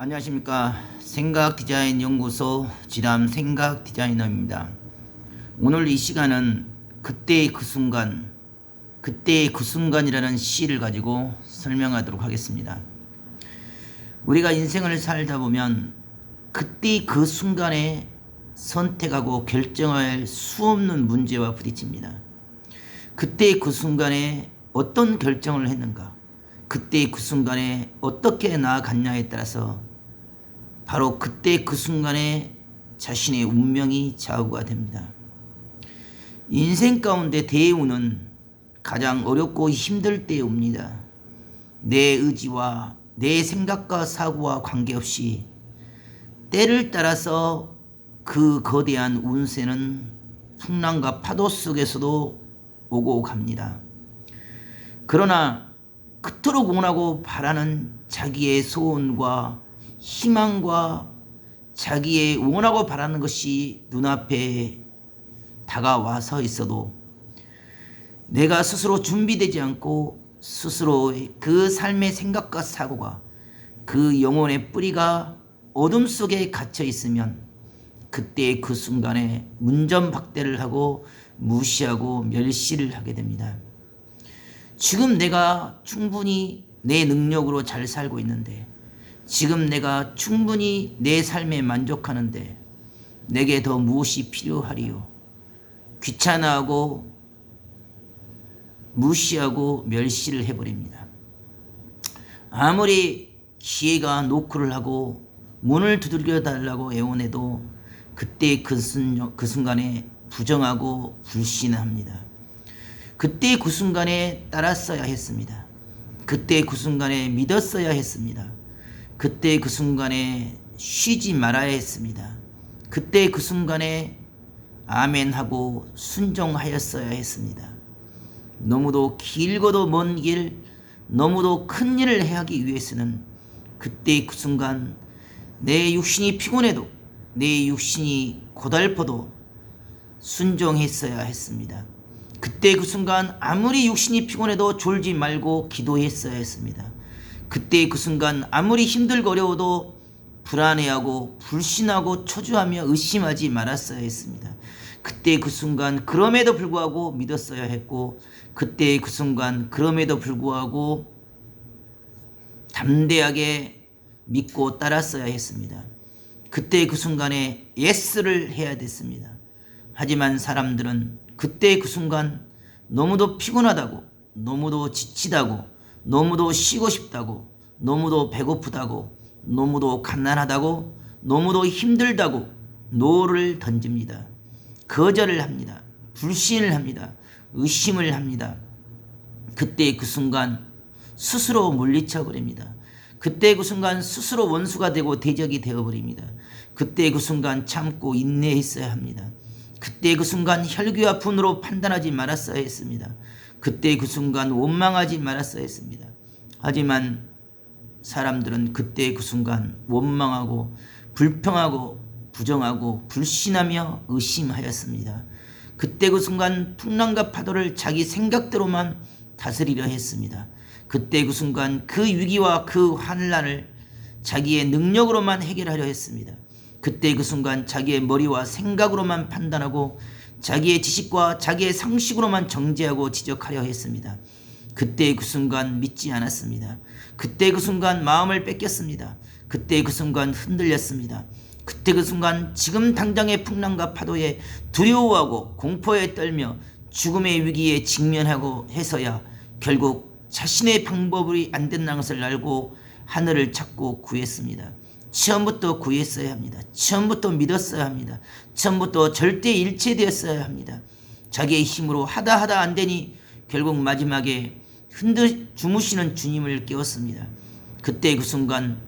안녕하십니까 생각 디자인 연구소 지람 생각 디자이너입니다. 오늘 이 시간은 그때의 그 순간 그때의 그 순간이라는 시를 가지고 설명하도록 하겠습니다. 우리가 인생을 살다 보면 그때의 그 순간에 선택하고 결정할 수 없는 문제와 부딪힙니다. 그때의 그 순간에 어떤 결정을 했는가? 그때의 그 순간에 어떻게 나아갔냐에 따라서 바로 그때 그 순간에 자신의 운명이 좌우가 됩니다. 인생 가운데 대우는 가장 어렵고 힘들 때에 옵니다. 내 의지와 내 생각과 사고와 관계없이 때를 따라서 그 거대한 운세는 풍랑과 파도 속에서도 오고 갑니다. 그러나 그토록 원하고 바라는 자기의 소원과 희망과 자기의 원하고 바라는 것이 눈앞에 다가와서 있어도 내가 스스로 준비되지 않고 스스로 그 삶의 생각과 사고가 그 영혼의 뿌리가 어둠 속에 갇혀 있으면 그때 그 순간에 문전박대를 하고 무시하고 멸시를 하게 됩니다. 지금 내가 충분히 내 능력으로 잘 살고 있는데 지금 내가 충분히 내 삶에 만족하는데 내게 더 무엇이 필요하리요? 귀찮아하고 무시하고 멸시를 해버립니다. 아무리 기회가 노크를 하고 문을 두들겨 달라고 애원해도 그때 그, 순, 그 순간에 부정하고 불신합니다. 그때 그 순간에 따랐어야 했습니다. 그때 그 순간에 믿었어야 했습니다. 그때 그 순간에 쉬지 말아야 했습니다. 그때 그 순간에 아멘 하고 순종하였어야 했습니다. 너무도 길고도 먼 길, 너무도 큰 일을 하기 위해서는 그때 그 순간 내 육신이 피곤해도 내 육신이 고달퍼도 순종했어야 했습니다. 그때 그 순간 아무리 육신이 피곤해도 졸지 말고 기도했어야 했습니다. 그때 그 순간 아무리 힘들고 어려워도 불안해하고 불신하고 초조하며 의심하지 말았어야 했습니다. 그때 그 순간 그럼에도 불구하고 믿었어야 했고 그때 그 순간 그럼에도 불구하고 담대하게 믿고 따랐어야 했습니다. 그때 그 순간에 예스를 해야 됐습니다. 하지만 사람들은 그때 그 순간 너무도 피곤하다고 너무도 지치다고 너무도 쉬고 싶다고 너무도 배고프다고 너무도 갓난하다고 너무도 힘들다고 노를 던집니다. 거절을 합니다. 불신을 합니다. 의심을 합니다. 그때 그 순간 스스로 물리쳐 버립니다. 그때 그 순간 스스로 원수가 되고 대적이 되어 버립니다. 그때 그 순간 참고 인내했어야 합니다. 그때 그 순간 혈기와 분으로 판단하지 말았어야 했습니다. 그때 그 순간 원망하지 말았어야 했습니다. 하지만 사람들은 그때 그 순간 원망하고 불평하고 부정하고 불신하며 의심하였습니다. 그때 그 순간 풍랑과 파도를 자기 생각대로만 다스리려 했습니다. 그때 그 순간 그 위기와 그 환란을 자기의 능력으로만 해결하려 했습니다. 그때 그 순간 자기의 머리와 생각으로만 판단하고 자기의 지식과 자기의 상식으로만 정죄하고 지적하려 했습니다. 그때 그 순간 믿지 않았습니다. 그때 그 순간 마음을 뺏겼습니다. 그때 그 순간 흔들렸습니다. 그때 그 순간 지금 당장의 풍랑과 파도에 두려워하고 공포에 떨며 죽음의 위기에 직면하고 해서야 결국 자신의 방법이 안 된다는 것을 알고 하늘을 찾고 구했습니다. 처음부터 구했어야 합니다. 처음부터 믿었어야 합니다. 처음부터 절대 일체되었어야 합니다. 자기의 힘으로 하다 하다 안 되니 결국 마지막에 흔들 주무시는 주님을 깨웠습니다. 그때 그 순간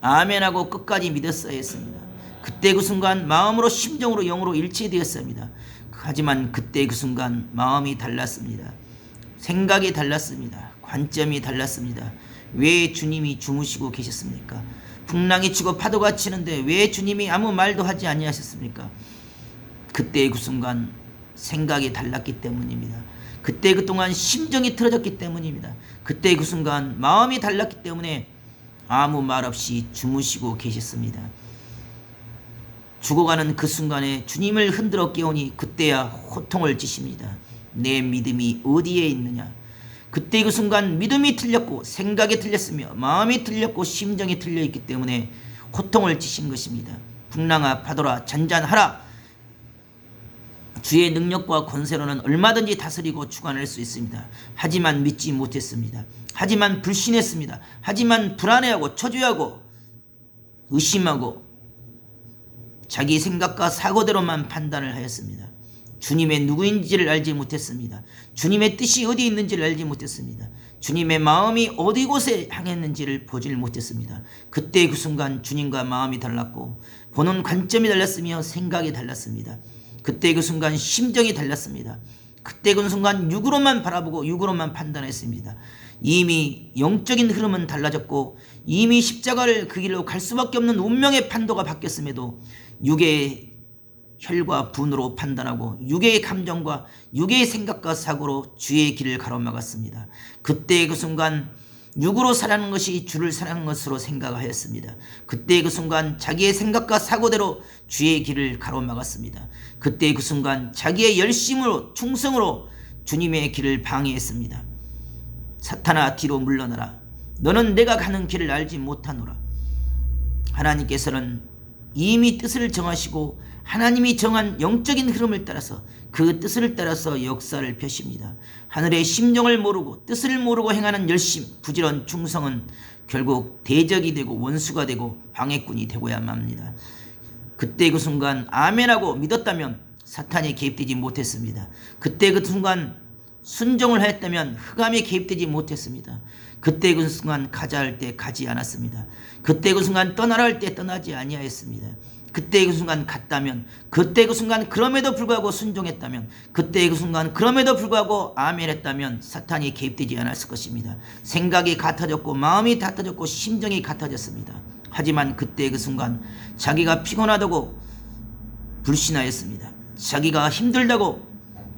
아멘하고 끝까지 믿었어야 했습니다. 그때 그 순간 마음으로 심정으로 영으로 일체되었습니다. 하지만 그때 그 순간 마음이 달랐습니다. 생각이 달랐습니다. 관점이 달랐습니다. 왜 주님이 주무시고 계셨습니까? 풍랑이 치고 파도가 치는데 왜 주님이 아무 말도 하지 아니하셨습니까? 그때 그 순간 생각이 달랐기 때문입니다. 그때 그 동안 심정이 틀어졌기 때문입니다. 그때 그 순간 마음이 달랐기 때문에 아무 말 없이 주무시고 계셨습니다. 죽어가는 그 순간에 주님을 흔들어 깨우니 그때야 호통을 찌십니다. 내 믿음이 어디에 있느냐? 그때 그 순간 믿음이 틀렸고 생각이 틀렸으며 마음이 틀렸고 심정이 틀려 있기 때문에 호통을 찌신 것입니다. 풍랑아 파도라 잔잔하라. 주의 능력과 권세로는 얼마든지 다스리고 주관할 수 있습니다. 하지만 믿지 못했습니다. 하지만 불신했습니다. 하지만 불안해하고 초조하고 의심하고 자기 생각과 사고대로만 판단을 하였습니다. 주님의 누구인지를 알지 못했습니다. 주님의 뜻이 어디 있는지를 알지 못했습니다. 주님의 마음이 어디 곳에 향했는지를 보질 못했습니다. 그때 그 순간 주님과 마음이 달랐고 보는 관점이 달랐으며 생각이 달랐습니다. 그때 그 순간 심정이 달랐습니다. 그때 그 순간 육으로만 바라보고 육으로만 판단했습니다. 이미 영적인 흐름은 달라졌고 이미 십자가를 그 길로 갈 수밖에 없는 운명의 판도가 바뀌었음에도 육의 혈과 분으로 판단하고 육의 감정과 육의 생각과 사고로 주의 길을 가로막았습니다. 그때 그 순간 육으로 살아가는 것이 주를 사랑하는 것으로 생각하였습니다. 그때 그 순간 자기의 생각과 사고대로 주의 길을 가로막았습니다. 그때 그 순간 자기의 열심으로 충성으로 주님의 길을 방해했습니다. 사탄아 뒤로 물러나라. 너는 내가 가는 길을 알지 못하노라. 하나님께서는 이미 뜻을 정하시고 하나님이 정한 영적인 흐름을 따라서 그 뜻을 따라서 역사를 펴십니다. 하늘의 심정을 모르고 뜻을 모르고 행하는 열심, 부지런 충성은 결국 대적이 되고 원수가 되고 방해꾼이 되고야만 합니다. 그때 그 순간 아멘하고 믿었다면 사탄이 개입되지 못했습니다. 그때 그 순간 순종을 하였다면 흑암이 개입되지 못했습니다. 그때 그 순간 가자 할 때 가지 않았습니다. 그때 그 순간 떠나라 할 때 떠나지 아니하였습니다. 그때 그 순간 갔다면 그때 그 순간 그럼에도 불구하고 순종했다면 그때 그 순간 그럼에도 불구하고 아멘했다면 사탄이 개입되지 않았을 것입니다. 생각이 같아졌고 마음이 같아졌고 심정이 같아졌습니다. 하지만 그때 그 순간 자기가 피곤하다고 불신하였습니다. 자기가 힘들다고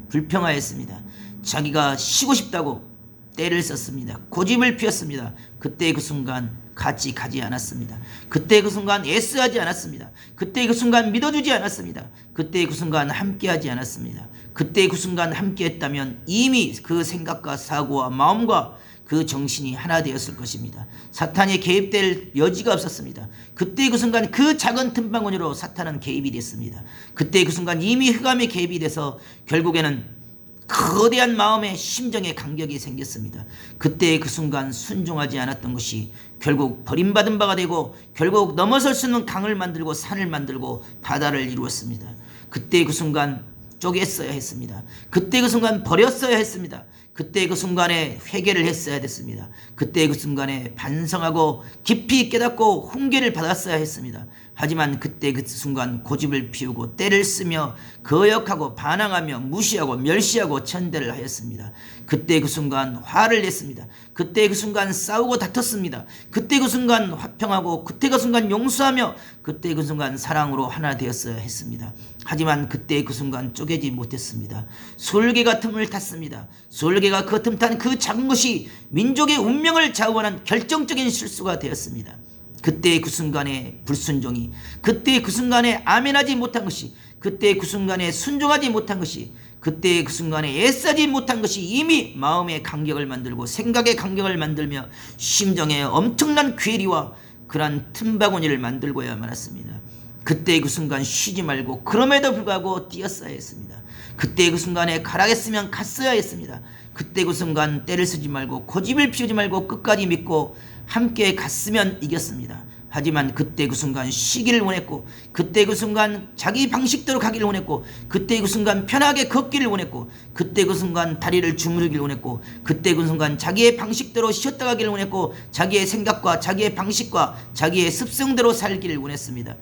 불평하였습니다. 자기가 쉬고 싶다고 때를 썼습니다. 고집을 피웠습니다. 그때 그 순간 같이 가지 않았습니다. 그때 그 순간 애쓰하지 않았습니다. 그때 그 순간 믿어주지 않았습니다. 그때 그 순간 함께하지 않았습니다. 그때 그 순간 함께했다면 이미 그 생각과 사고와 마음과 그 정신이 하나 되었을 것입니다. 사탄이 개입될 여지가 없었습니다. 그때 그 순간 그 작은 틈바구니로 사탄은 개입이 됐습니다. 그때 그 순간 이미 흑암이 개입이 돼서 결국에는 거대한 마음의 심정의 간격이 생겼습니다. 그때 그 순간 순종하지 않았던 것이 결국 버림받은 바가 되고 결국 넘어설 수 있는 강을 만들고 산을 만들고 바다를 이루었습니다. 그때 그 순간 쪼갰어야 했습니다. 그때 그 순간 버렸어야 했습니다. 그때 그 순간에 회개를 했어야 됐습니다. 그때 그 순간에 반성하고 깊이 깨닫고 훈계를 받았어야 했습니다. 하지만 그때 그 순간 고집을 피우고 때를 쓰며 거역하고 반항하며 무시하고 멸시하고 천대를 하였습니다. 그때 그 순간 화를 냈습니다. 그때 그 순간 싸우고 다퉜습니다. 그때 그 순간 화평하고 그때 그 순간 용서하며 그때 그 순간 사랑으로 하나 되었어야 했습니다. 하지만 그때 그 순간 쪼개지 못했습니다. 솔개가 틈을 탔습니다. 솔개 가그틈탄 그 작은 것이 민족의 운명을 좌우하는 결정적인 실수가 되었습니다. 그때 그 순간에 불순종이 그때 그 순간에 아멘하지 못한 것이 그때 그 순간에 순종하지 못한 것이 그때 그 순간에 애쓰지 못한 것이 이미 마음의 간격을 만들고 생각의 간격을 만들며 심정에 엄청난 괴리와 그러한 틈바구니를 만들고야 말았습니다. 그때 그 순간 쉬지 말고 그럼에도 불구하고 뛰었어야 했습니다. 그때 그 순간에 가라겠으면 갔어야 했습니다. 그때 그 순간 때를 쓰지 말고 고집을 피우지 말고 끝까지 믿고 함께 갔으면 이겼습니다. 하지만 그때 그 순간 쉬기를 원했고 그때 그 순간 자기 방식대로 가기를 원했고 그때 그 순간 편하게 걷기를 원했고 그때 그 순간 다리를 주무르기를 원했고 그때 그 순간 자기의 방식대로 쉬었다 가기를 원했고 자기의 생각과 자기의 방식과 자기의 습성대로 살기를 원했습니다.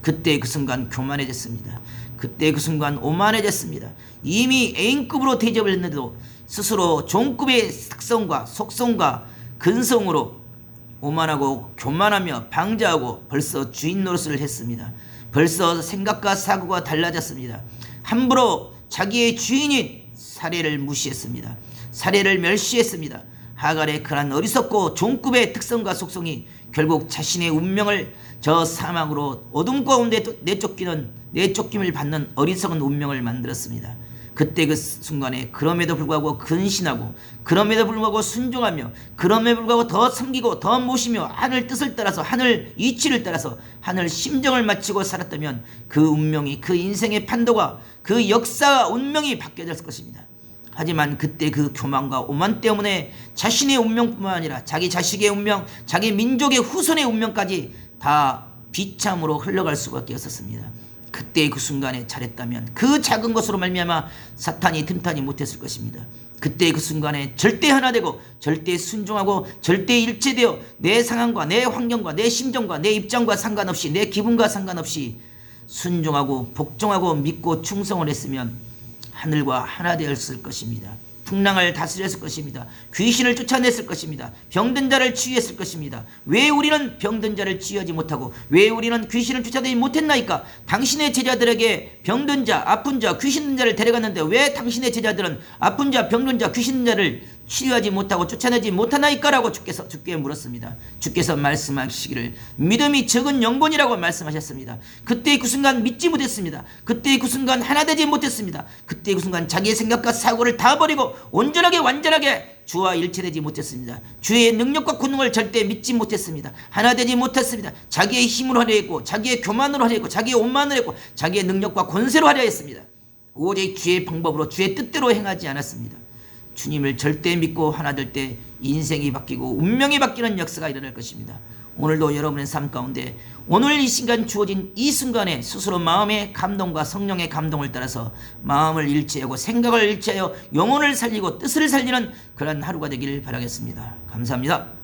그때 그 순간 교만해졌습니다. 그때 그 순간 오만해졌습니다. 이미 A급으로 대접을 했는데도 스스로 종급의 특성과 속성과 근성으로 오만하고 교만하며 방자하고 벌써 주인 노릇을 했습니다. 벌써 생각과 사고가 달라졌습니다. 함부로 자기의 주인인 사례를 무시했습니다. 사례를 멸시했습니다. 하갈의 그런 어리석고 종급의 특성과 속성이 결국 자신의 운명을 저 사망으로 어둠 가운데 내쫓기는 내쫓김을 받는 어리석은 운명을 만들었습니다. 그때 그 순간에 그럼에도 불구하고 근신하고 그럼에도 불구하고 순종하며 그럼에도 불구하고 더 섬기고 더 모시며 하늘 뜻을 따라서 하늘 이치를 따라서 하늘 심정을 마치고 살았다면 그 운명이 그 인생의 판도가 그 역사와 운명이 바뀌어졌을 것입니다. 하지만 그때 그 교만과 오만 때문에 자신의 운명뿐만 아니라 자기 자식의 운명, 자기 민족의 후손의 운명까지 다 비참으로 흘러갈 수밖에 없었습니다. 그때 그 순간에 잘했다면 그 작은 것으로 말미암아 사탄이 틈타지 못했을 것입니다. 그때 그 순간에 절대 하나 되고 절대 순종하고 절대 일체되어 내 상황과 내 환경과 내 심정과 내 입장과 상관없이 내 기분과 상관없이 순종하고 복종하고 믿고 충성을 했으면 하늘과 하나 되었을 것입니다. 풍랑을 다스렸을 것입니다. 귀신을 쫓아냈을 것입니다. 병든 자를 치유했을 것입니다. 왜 우리는 병든 자를 치유하지 못하고 왜 우리는 귀신을 쫓아내지 못했나이까? 당신의 제자들에게 병든 자, 아픈 자, 귀신 든 자를 데려갔는데 왜 당신의 제자들은 아픈 자, 병든 자, 귀신 든 자를 치유하지 못하고 쫓아내지 못하나이까라고 주께서 주께 물었습니다. 주께서 말씀하시기를 믿음이 적은 영혼이라고 말씀하셨습니다. 그때 그 순간 믿지 못했습니다. 그때 그 순간 하나 되지 못했습니다. 그때 그 순간 자기의 생각과 사고를 다 버리고 온전하게 완전하게 주와 일체되지 못했습니다. 주의 능력과 권능을 절대 믿지 못했습니다. 하나 되지 못했습니다. 자기의 힘으로 하려 했고 자기의 교만으로 하려 했고 자기의 온만을 했고 자기의 능력과 권세로 하려 했습니다. 오직 주의 방법으로 주의 뜻대로 행하지 않았습니다. 주님을 절대 믿고 하나 될 때 인생이 바뀌고 운명이 바뀌는 역사가 일어날 것입니다. 오늘도 여러분의 삶 가운데 오늘 이 순간 주어진 이 순간에 스스로 마음의 감동과 성령의 감동을 따라서 마음을 일치하고 생각을 일치하여 영혼을 살리고 뜻을 살리는 그런 하루가 되기를 바라겠습니다. 감사합니다.